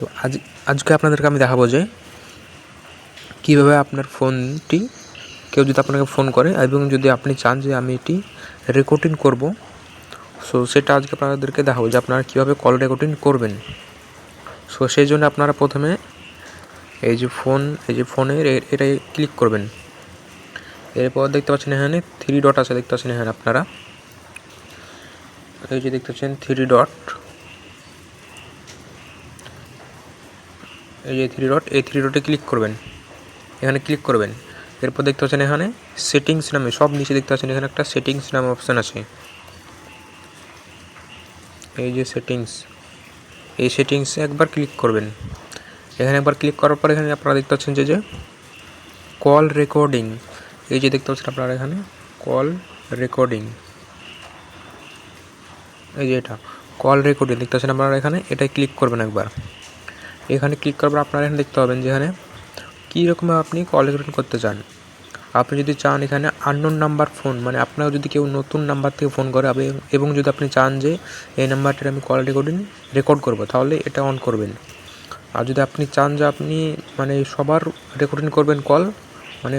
তো আজ, আজকে আপনাদেরকে আমি দেখাবো যে কীভাবে আপনার ফোনটি, কেউ যদি আপনাকে ফোন করে এবং যদি আপনি চান যে আমি এটি রেকর্ডিং করব সো সেটা আজকে আপনাদেরকে দেখাবো যে আপনারা কীভাবে কল রেকর্ডিং করবেন। সো সেই জন্য আপনারা প্রথমে এই যে ফোন এই যে ফোনের এটাই ক্লিক করবেন। এরপর দেখতে পাচ্ছেন এখানে থ্রি ডট আছে, দেখতে পাচ্ছেন এখানে আপনারা। এই যে দেখতে পাচ্ছেন থ্রি ডট এই যে থ্রি ডট এই থ্রি ডটে ক্লিক করবেন। এখানে ক্লিক করবেন। এরপর দেখতে পাচ্ছেন এখানে সেটিংস নামে, সব নিচে দেখতে পাচ্ছেন এখানে একটা সেটিংস নামে অপশান আছে। এই যে সেটিংস এই সেটিংসে একবার ক্লিক করবেন। এখানে একবার ক্লিক করার পর এখানে আপনারা দেখতে পাচ্ছেন যে যে কল রেকর্ডিং এই যে দেখতে পাচ্ছেন আপনারা এখানে কল রেকর্ডিং এই যে এটা কল রেকর্ডিং দেখতে পাচ্ছেন আপনারা এখানে, এটাই ক্লিক করবেন একবার। এখানে ক্লিক করার পর আপনারা এখানে দেখতে পাবেন যে এখানে কী রকমভাবে আপনি কল রেকর্ডিং করতে চান। আপনি যদি চান এখানে আননোন নাম্বার ফোন মানে আপনার যদি কেউ নতুন নাম্বার থেকে ফোন করে এবং যদি আপনি চান যে এই নাম্বারটির আমি কল রেকর্ডিং রেকর্ড করব, তাহলে এটা অন করবেন। আর যদি আপনি চান যে আপনি মানে সবার রেকর্ডিং করবেন কল মানে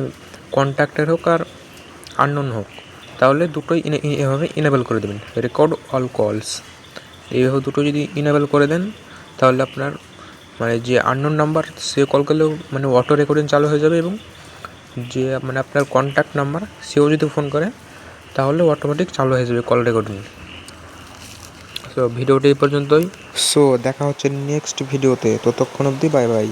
কন্ট্যাক্টের হোক আর আননোন হোক, তাহলে দুটোই এভাবে ইনেবল করে দেবেন। রেকর্ড অল কলস এইভাবে দুটো যদি ইনেবল করে দেন, তাহলে আপনার মানে যে আননোন নাম্বার সে কল করলেও মানে অটো রেকর্ডিং চালু হয়ে যাবে এবং যে মানে আপনার কন্ট্যাক্ট নাম্বার সেও যদি ফোন করে, তাহলে অটোমেটিক চালু হয়ে যাবে কল রেকর্ডিং সো ভিডিওটি এই পর্যন্তই। সো দেখা হচ্ছে নেক্সট ভিডিওতে ততক্ষণ অবধি বাই বাই